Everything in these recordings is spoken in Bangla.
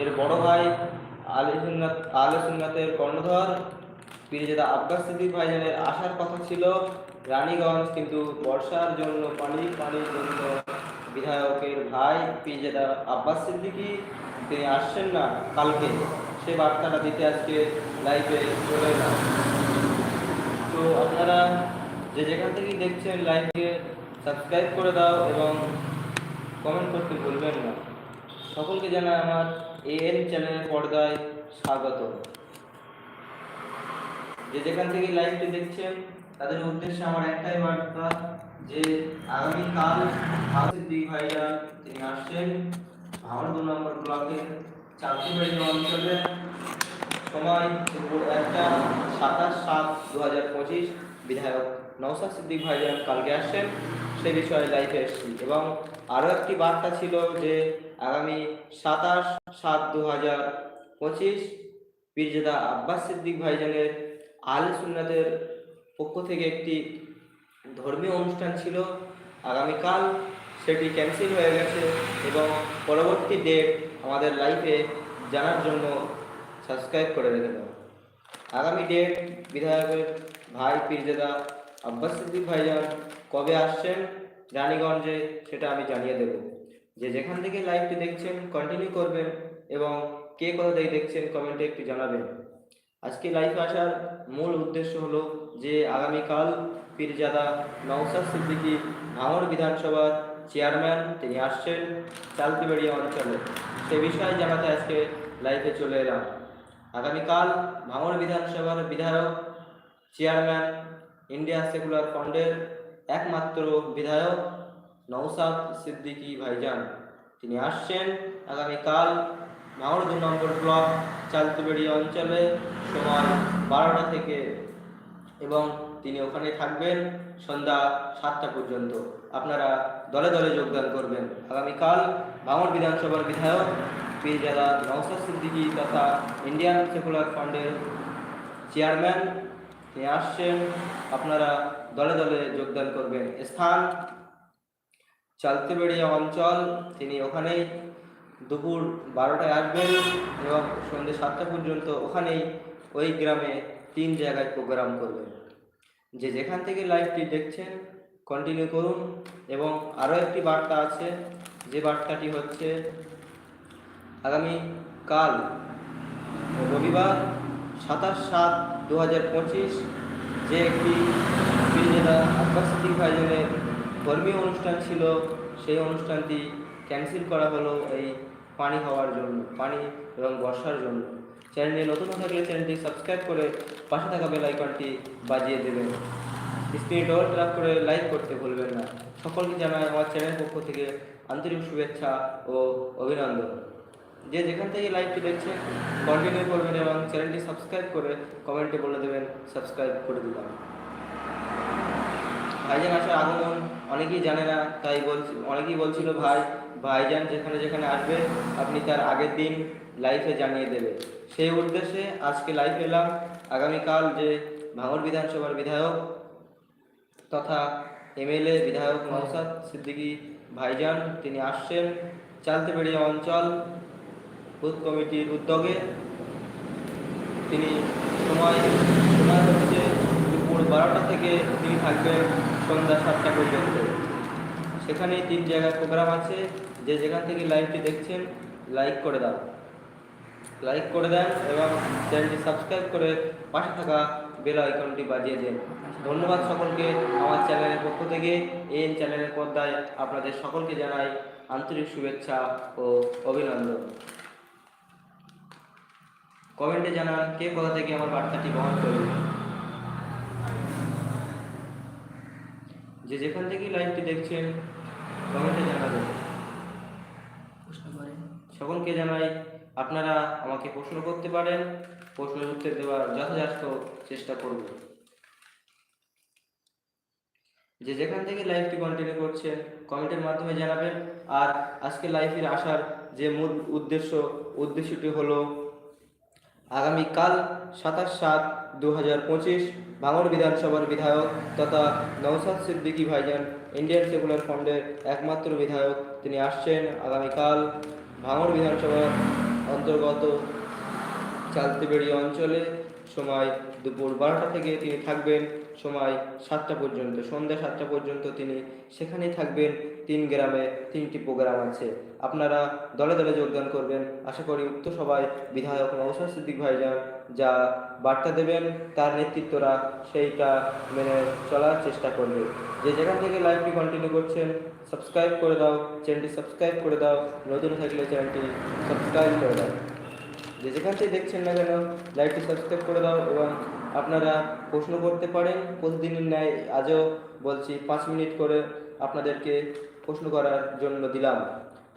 এর বড় ভাই আলে সুন্নাত, আলে সুন্নাতের কর্ণধর। পীরজাদা আব্বাস সিদ্দিক ভাইজানের আসার কথা ছিল। রানীগঞ্জ কিন্তু বর্ষার জন্য পানি পানির জন্য বিধায়কের ভাই পীরজাদা আব্বাস সিদ্দিকি। তিনি আসছেন না কালকে। সে বার্তাটা দিতে আজকে লাইভে চলে না তো আপনারা যে যেখান থেকেই দেখছেন লাইভকে সাবস্ক্রাইব করে দাও এবং কমেন্ট করতে ভুলবেন না। সকলকে জানাই আমার এএন চ্যানেলের পর্দায় স্বাগত। যে যেখান থেকে লাইভটি দেখছেন, তাদের উদ্দেশ্যে আমার একটাই বার্তা, যে আগামীকাল সিদ্দিক ভাইয়া তিনি আসছেন ভাওয়ার দু নম্বর ব্লকের চাকরিবাড়ি অঞ্চলে। সময় একটা সাতাশ সাত দু হাজার পঁচিশ, বিধায়ক নৌসাদ সিদ্দিক ভাইজান কালকে আসছেন, সে বিষয়ে লাইভে এসেছি। এবং আরও একটি বার্তা ছিল যে আগামী সাতাশ সাত দু হাজার পঁচিশ পীরজাদা আব্বাস সিদ্দিক ভাইজানের আল সুন্নাতের পক্ষ থেকে একটি ধর্মীয় অনুষ্ঠান ছিল। আগামীকাল সেটি ক্যান্সেল হয়ে গেছে এবং পরবর্তী ডেট আমাদের লাইফে জানার জন্য সাবস্ক্রাইব করে রেখে দাও। আগামী ডেট বিধায়কের ভাই পীরজাদা আব্বাস সিদ্দিক ভাইজান কবে আসছেন? রানীগঞ্জে, সেটা আমি জানিয়ে দেব। যে যেখান থেকে লাইভটি দেখছেন কন্টিনিউ করবেন এবং কে কোথা থেকে দেখছেন কমেন্টে একটু জানাবেন। আজকে লাইভে আসার মূল উদ্দেশ্য হলো যে, আগামীকাল পীরজাদা নওসাদ সিদ্দিকী ভাঙড় বিধানসভার চেয়ারম্যান তিনি আসছেন চালতিবাড়িয়া অঞ্চলে। সে বিষয়ে জানাতে আজকে লাইভে চলে এলাম। আগামীকাল ভাঙর বিধানসভার বিধায়ক চেয়ারম্যান ইন্ডিয়া সেকুলার ফ্রন্টের একমাত্র বিধায়ক নৌসাদ সিদ্দিকী ভাইজান। তিনি আসছেন আগামীকাল ভাঙড় দু নম্বর ব্লক চালতিবাড়ি অঞ্চলে সময় বারোটা থেকে এবং তিনি ওখানে থাকবেন সন্ধ্যা সাতটা পর্যন্ত। আপনারা দলে দলে যোগদান করবেন। আগামীকাল ভাঙড় বিধানসভার বিধায়ক পীরজাদা নওসাদ সিদ্দিকী তথা ইন্ডিয়ান সেকুলার ফান্ডের চেয়ারম্যান তিনি আসছেন আপনারা দলে দলে যোগদান করবেন। স্থান চালতেবেড়িয়া অঞ্চল, তিনি ওখানেই দুপুর বারোটায় আসবেন এবং সন্ধ্যে সাতটা পর্যন্ত ওখানেই ওই গ্রামে তিন জায়গায় প্রোগ্রাম করবেন। যে যেখান থেকে লাইভটি দেখছেন কন্টিনিউ করুন এবং আরও একটি বার্তা আছে, যে বার্তাটি হচ্ছে আগামী কাল রবিবার সাতাশ সাত দু হাজার পঁচিশ যে একটি পীরজাদা আব্বাস ভাইজানের ধর্মীয় অনুষ্ঠান ছিল, সেই অনুষ্ঠানটি ক্যান্সেল করা হলো এই পানি হওয়ার জন্য, পানি এবং বর্ষার জন্য। চ্যানেলে নতুন থাকলে চ্যানেলটি সাবস্ক্রাইব করে পাশে থাকা বেল আইকনটি বাজিয়ে দেবেন। স্ক্রিনে ডবল ট্যাপ করে লাইক করতে ভুলবেন না। সকলকে জানাই আমার চ্যানেল পক্ষ থেকে আন্তরিক শুভেচ্ছা ও অভিনন্দন। যে যেখান থেকে লাইভটি দেখছেন কন্টিনিউ করবেন এবং চ্যানেলটি সাবস্ক্রাইব করে কমেন্টে বলে দেবেন সাবস্ক্রাইব করে দিলাম। ভাইজান আসার আগমন অনেকেই জানে না, তাই বলছি, অনেকেই বলছিল, ভাই, ভাইজান যেখানে যেখানে আসবে, আপনি তার আগের দিন লাইফে জানিয়ে দেবে সেই উদ্দেশ্যে আজকে লাইভ এলাম। আগামীকাল যে ভাঙড় বিধানসভার বিধায়ক তথা এমএলএ বিধায়ক নওসাদ সিদ্দিকী ভাইজান, তিনি আসছেন। চালতে চালতেবেড়িয়া অঞ্চল বুথ কমিটির উদ্যোগে তিনি সময় সময় হচ্ছে দুপুর বারোটা থেকে তিনি থাকবেন সন্ধ্যা সাতটা পর্যন্ত। সেখানে তিন জায়গায় প্রোগ্রাম আছে। যে যেখান থেকে লাইভটি দেখছেন, লাইক করে দাও। লাইক করে দেন এবং চ্যানেলটি সাবস্ক্রাইব করে পাশে থাকা বেল আইকনটি বাজিয়ে দেন। ধন্যবাদ সকলকে আমার চ্যানেলের পক্ষ থেকে। এই চ্যানেলের পর্দায় আপনাদের সকলকে জানাই আন্তরিক শুভেচ্ছা ও অভিনন্দন। কমেন্টে জানান কে কোথা থেকে আমার বার্তাটি বহন করবে। যে যেখান থেকে লাইভটি দেখছেন কমেন্টে জানাবেন। সকলকে জানাই আপনারা আমাকে প্রশ্ন করতে পারেন প্রশ্ন উত্তর দেওয়ার যথাযথ চেষ্টা করব। যে যেখান থেকে লাইভটি কন্টিনিউ করছেন কমেন্টের মাধ্যমে জানাবেন। আর আজকে লাইভের আসার যে মূল উদ্দেশ্য উদ্দেশ্যটি হলো আগামীকাল সাতাশ সাত দু হাজার পঁচিশ ভাঙড় বিধানসভার বিধায়ক তথা নৌসাদ সিদ্দিকী ভাইজান, ইন্ডিয়ান সেকুলার ফ্রন্টের একমাত্র বিধায়ক তিনি আসছেন আগামীকাল ভাঙড় বিধানসভার অন্তর্গত চালতিবেড়ি অঞ্চলে। সময় দুপুর বারোটা থেকে তিনি থাকবেন। সময় সাতটা পর্যন্ত, সন্ধ্যা সাতটা পর্যন্ত তিনি সেখানেই থাকবেন। তিন গ্রামে তিনটি প্রোগ্রাম আছে। আপনারা দলে দলে যোগদান করবেন। আশা করি উক্ত সভায় বিধায়ক নৌসার সিদ্দিক ভাইজান যা বার্তা দেবেন, তার নেতৃত্বরা সেইটা মেনে চলার চেষ্টা করবে। যে যেখান থেকে লাইভটি কন্টিনিউ করছেন সাবস্ক্রাইব করে দাও চ্যানেলটি সাবস্ক্রাইব করে দাও, নতুন থাকলে চ্যানেলটি সাবস্ক্রাইব করে দাও। যে যেখান থেকে দেখছেন না কেন, লাইভটি সাবস্ক্রাইব করে দাও এবং আপনারা প্রশ্ন করতে পারেন প্রতিদিনের ন্যায় আজও বলছি পাঁচ মিনিট করে আপনাদেরকে প্রশ্ন করার জন্য দিলাম।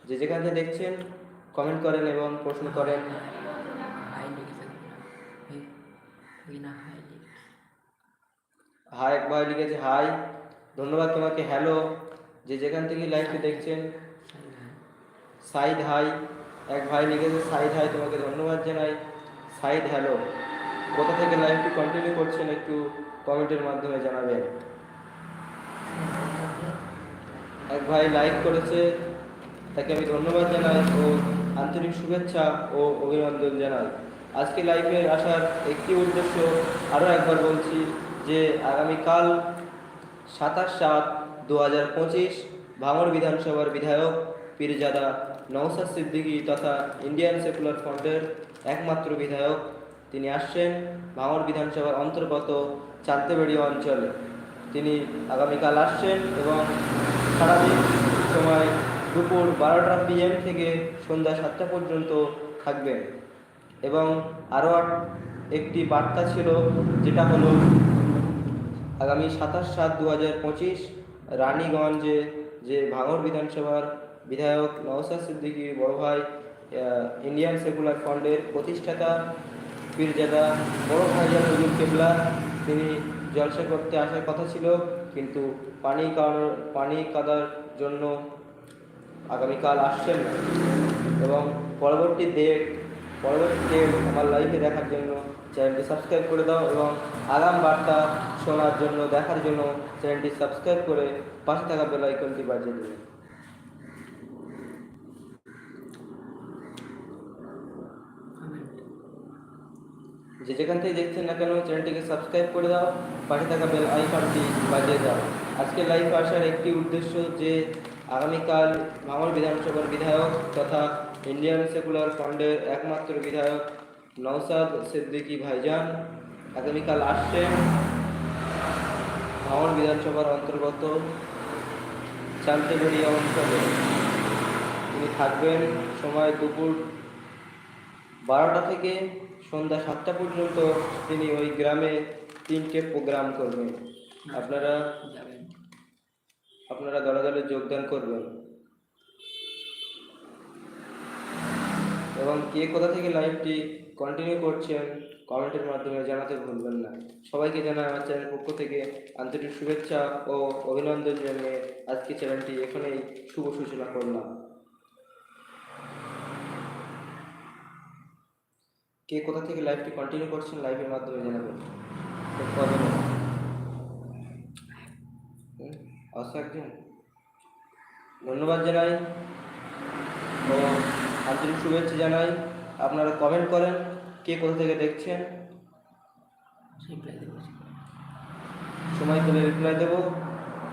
যে যেখান থেকে দেখছেন কমেন্ট করেন এবং প্রশ্ন করেন। হাই এক ভাই লিখেছে, হাই, ধন্যবাদ তোমাকে, হ্যালো। যে যেখান থেকে লাইভটি দেখছেন, সাইদ হাই, এক ভাই লিখেছে, সাইদ হাই, তোমাকে ধন্যবাদ জানাই। সাইদ, হ্যালো। কোথা থেকে লাইভটি কন্টিনিউ করছেন, একটু কমেন্টের মাধ্যমে জানাবেন। এক ভাই লাইক করেছে, তাকে আমি ধন্যবাদ জানাই ও আন্তরিক শুভেচ্ছা ও অভিনন্দন জানাই। আজকে লাইভে আসার একটি উদ্দেশ্য আরও একবার বলছি যে, আগামীকাল সাতাশ সাত দু হাজার পঁচিশ ভাঙর বিধানসভার বিধায়ক পীরজাদা নওসাদ সিদ্দিকী তথা ইন্ডিয়ান সেকুলার ফ্রন্টের একমাত্র বিধায়ক তিনি আসছেন ভাঙড় বিধানসভার অন্তর্গত চান্তেবাড়ি অঞ্চলে। তিনি আগামীকাল আসছেন এবং সারাদিন সময় দুপুর বারোটা পিএম থেকে সন্ধ্যা সাতটা পর্যন্ত থাকবেন। এবং আরও একটি বার্তা ছিল, যেটা হলো, আগামী সাতাশ সাত দু হাজার পঁচিশ রানীগঞ্জে যে ভাঙড় বিধানসভার বিধায়ক নওসাদ সিদ্দিকী বড় ভাই ইন্ডিয়ান সেকুলার ফ্রন্টের প্রতিষ্ঠাতা পীরজাদা, বড় ভাইজান হুজুর কেবলা, তিনি জলসা করতে আসার কথা ছিল, কিন্তু পানি কারণ, পানি কাদার জন্য আগামীকাল আসছেন না। এবং পরবর্তী ডেট পরবর্তী ডেট আমার লাইফে দেখার জন্য চ্যানেলটি সাবস্ক্রাইব করে দাও এবং আগাম বার্তা শোনার জন্য, দেখার জন্য চ্যানেলটি সাবস্ক্রাইব করে পাশে থাকা বেল আইকনটি বাজিয়ে যে যেখান থেকে দেখছেন না কেন, চ্যানেলটিকে সাবস্ক্রাইব করে দাও, পাশে থাকা বেল আইকনটি বাজিয়ে দাও। আজকে লাইভ আসার একটি উদ্দেশ্য যে আগামীকাল ভাঙড় বিধানসভার বিধায়ক তথা ইন্ডিয়ান সেকুলার ফ্রন্টের একমাত্র বিধায়ক নওসাদ সিদ্দিকী ভাইজান আগামীকাল আসছেন ভাঙড় বিধানসভার অন্তর্গত চান্তেবেড়িয়া অঞ্চলে। তিনি থাকবেন। সময় দুপুর বারোটা থেকে সন্ধ্যা সাতটা পর্যন্ত তিনি ওই গ্রামে তিনটে প্রোগ্রাম করবেন। আপনারা আপনারা দলে দলে যোগদান করবেন। এবং কে কোথা থেকে লাইভটি কন্টিনিউ করছেন কমেন্টের মাধ্যমে জানাতে ভুলবেন না। সবাইকে জানাই আমার চ্যানেল পক্ষ থেকে আন্তরিক শুভেচ্ছা ও অভিনন্দন জানিয়ে আজকে চ্যানেলটি এখানেই শুভ সূচনা করলাম। কে কোথা থেকে লাইভটি কন্টিনিউ করছেন লাইভের মাধ্যমে জানাবেন? আচ্ছা একজন। ধন্যবাদ জানাই ও আন্তরিক শুভেচ্ছা জানাই। আপনারা কমেন্ট করেন কে কোথা থেকে দেখছেন। সময় পেলে রিপ্লাই দেবো।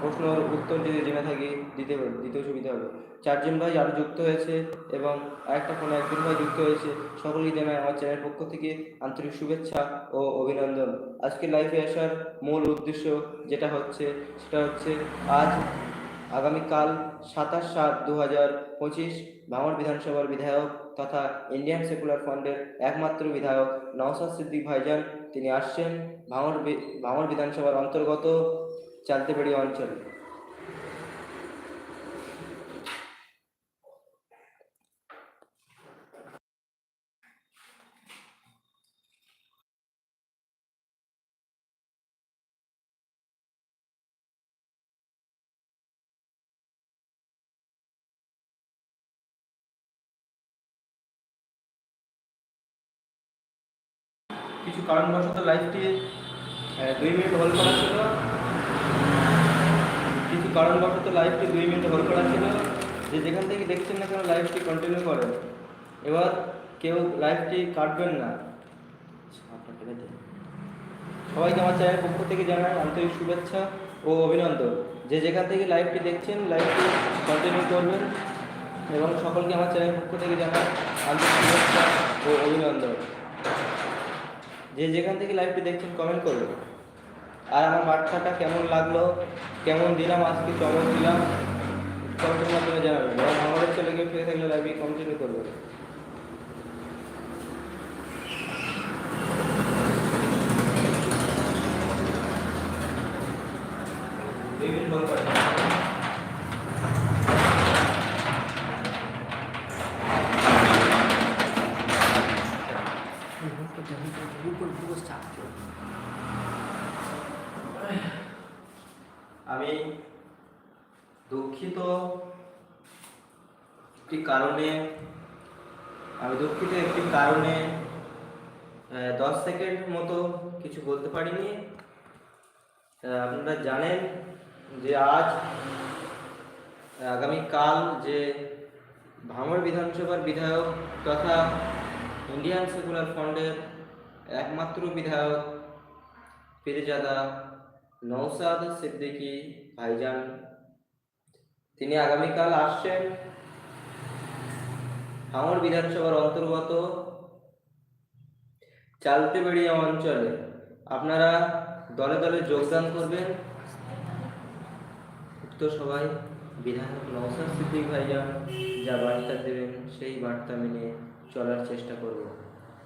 প্রশ্নের উত্তর যদি জেনে থাকি, দিতে, দিতেও সুবিধা হবে। চারজন ভাই আরও যুক্ত হয়েছে এবং আরেকটা ফোনে একজন ভাই যুক্ত হয়েছে। সকলেই জানাই আমার চ্যানেল পক্ষ থেকে আন্তরিক শুভেচ্ছা ও অভিনন্দন। আজকে লাইভে আসার মূল উদ্দেশ্য যেটা হচ্ছে, সেটা হচ্ছে আজ আগামীকাল সাতাশ সাত দু হাজার পঁচিশ ভাঙড় বিধানসভার বিধায়ক তথা ইন্ডিয়ান সেকুলার ফ্রন্টের একমাত্র বিধায়ক নওসাদ সিদ্দিক ভাইজান। তিনি আসছেন ভাঙড় ভাঙড় বিধানসভার অন্তর্গত চালতেবাড়ি অঞ্চলে। কিছু কারণবশত লাইভটি আহ, দুই মিনিট হোল্ড করা ছিল কিছু কারণবশত লাইভটি দুই মিনিট হোল্ড করা ছিল। যে যেখান থেকে দেখছেন না কেন লাইভটি কন্টিনিউ করেন। এবার কেউ লাইভটি কাটবেন না। দিন। সবাইকে আমার চ্যানেলের পক্ষ থেকে জানাই আন্তরিক শুভেচ্ছা ও অভিনন্দন। যে যেখান থেকে লাইভটি দেখছেন লাইভটি কন্টিনিউ করবেন এবং সকলকে আমার চ্যানেলের পক্ষ থেকে জানাই আন্তরিক শুভেচ্ছা ও অভিনন্দন। যে যেখান থেকে লাইভটি দেখছেন কমেন্ট করবেন। আর আমার বাচ্চাটা কেমন লাগল? কেমন দিলাম? আজকে চমক দিলাম। কমেন্টের মাধ্যমে জানাবেন। এবং আমাদের কেউ ফিরে থাকলে লাইভটি কন্টিনিউ করবেন দুই মিনিট বল করে উপর পুরো চাপ আমি দুঃখিত একটি কারণে, আমি দুঃখিত, একটি কারণে দশ সেকেন্ড মতো কিছু বলতে পারিনি। আপনারা জানেন যে আজ আগামীকাল যে ভাঙড় বিধানসভার বিধায়ক তথা ইন্ডিয়ান সেকুলার ফ্রন্টের একমাত্র বিধায়ক পীরজাদা নৌসাদ সিদ্দিকী ভাইজান, তিনি আগামীকাল আসছেন। ভাঙড় বিধানসভার অন্তর্গত চালতে চালতেবেড়িয়া অঞ্চলে আপনারা দলে দলে যোগদান করবেন। উক্ত সবাই বিধায়ক নৌসাদ সিদ্দিক ভাইয়া যা বার্তা দেবেন, সেই বার্তা মেনে চলার চেষ্টা করব।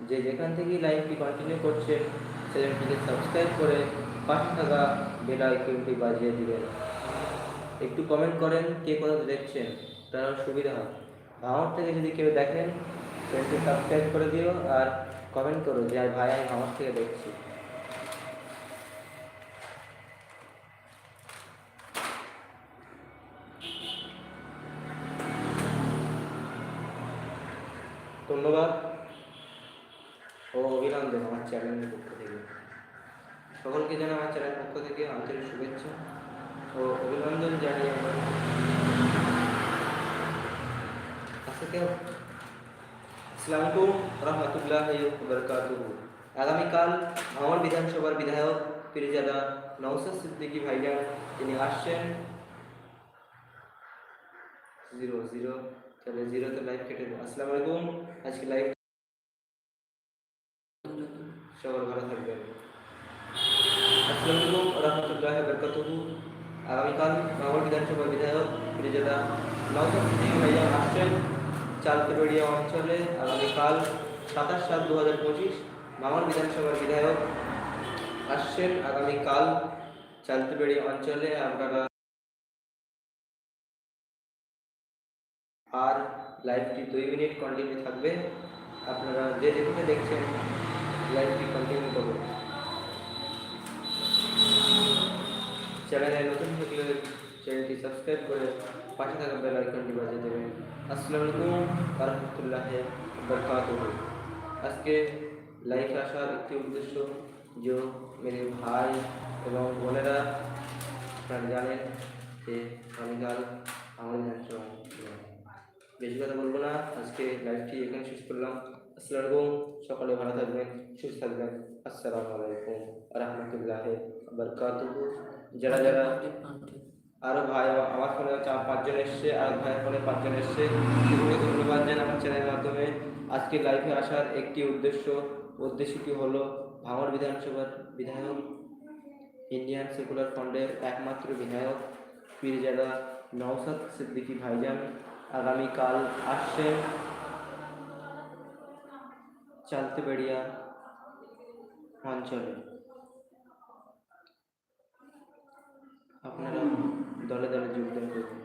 যে যেখান থেকেই লাইভটি কন্টিনিউ করছেন, চ্যানেলটিকে সাবস্ক্রাইব করে পাশে থাকা বেল আইকনটি বাজিয়ে দিবেন। একটু কমেন্ট করেন, কে কোথাও দেখছেন তারা সুবিধা হয় ভাঙর থেকে যদি কেউ দেখেন চ্যানেলটি সাবস্ক্রাইব করে দিও আর কমেন্ট করো যে ভাই, আমি আমার থেকে দেখছি। ধন্যবাদ। ও অভিনন্দন আমার চ্যানেলের পক্ষ থেকে। সকলকে জানাই আমার চ্যানেলের পক্ষ থেকে আন্তরিক শুভেচ্ছা ও অভিনন্দন জানিয়ে আমার আজকে আসসালামু রহমতুল্লাহ বরকাতুহু আগামীকাল ভাঙড় বিধানসভার বিধায়ক পীরজাদা নৌসাদ সিদ্দিকী ভাইজান তিনি আসছেন জিরো জিরো তাহলে জিরোতে লাইভ কেটে দেবো আসসালামু আলাইকুম আজকে লাইভ সবার ভালো থাকবেন আসসালামু আলাইকুম রহমতুল্লাহ বরকাতুহু আগামীকাল ভাঙড় বিধানসভার বিধায়ক ফিরিজাদা নৌসাদ সিদ্দিকী ভাইজান আসছেন চালতেবেড়িয়া অঞ্চলে আগামীকাল সাতাশ সাত দু হাজার পঁচিশ ভাঙড় বিধানসভার বিধায়ক আসছেন। আগামীকাল চালতেবেড়িয়া অঞ্চলে আপনারা আর লাইভটি দুই মিনিট কন্টিনিউ থাকবে। আপনারা যে যেখানে দেখছেন লাইভটি কন্টিনিউ করুন। চ্যানেলে নতুন থাকলে চ্যানেলটি সাবস্ক্রাইব করে পাশে থাকা বেল আইকনটি বাজিয়ে দেবেন আসসালামু আলাইকুম রহমতুল্লাহ বরকাতুহু আজকে লাইফে আসার একটি উদ্দেশ্য যে মেরে ভাই এবং বোনেরা আপনারা জানেন যে আগামীকাল আমার বিধানসভা বেশি কথা বলব না আজকে লাইভটি এখানে শেষ করলাম আসসালামু আলাইকুম সকালে ভালো থাকবেন সুস্থ থাকবেন আসসালামু আলাইকুম রহমতুল্লাহ বরকাতুহু যারা যারা আরও ভাই আমার ফোনে চার পাঁচজন এসছে, আর ভাইয়ের ফোনে পাঁচজন এসছে। সেগুলো ধন্যবাদ জানাই আমার চ্যানেলের মাধ্যমে। আজকে লাইভে আসার একটি উদ্দেশ্য, উদ্দেশ্যটি হলো ভাঙড় বিধানসভার বিধায়ক ইন্ডিয়ান সেকুলার ফ্রন্টের একমাত্র বিধায়ক, পীরজাদা নওসাদ সিদ্দিকী ভাইজান আগামীকাল আসছেন চালতেবেড়িয়া অঞ্চলে। আপনারা দলে দলে যোগদান করুন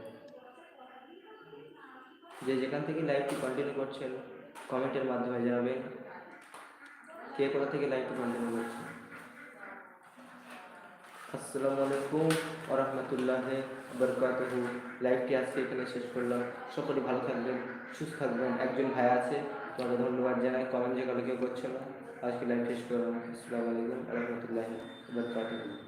যে যেখান থেকে লাইভটি কন্টিনিউ করছেন কমেন্টের মাধ্যমে জানাবেন, কে কোথা থেকে লাইভটি কন্টিনিউ করছেন। আসসালামু আলাইকুম ওরহমতুল্লাহ বরকাতুহু লাইভটি আজকে এখানে শেষ করলাম। সকলে ভালো থাকবেন, সুস্থ থাকবেন। একজন ভাই আছে, তোমাকে ধন্যবাদ জানাই। কমেন্ট যে কালো কেউ করছে না, আজকে লাইভ শেষ করলাম। আসসালামু আলাইকুম ওরহমতুল্লাহ বরকাতুহু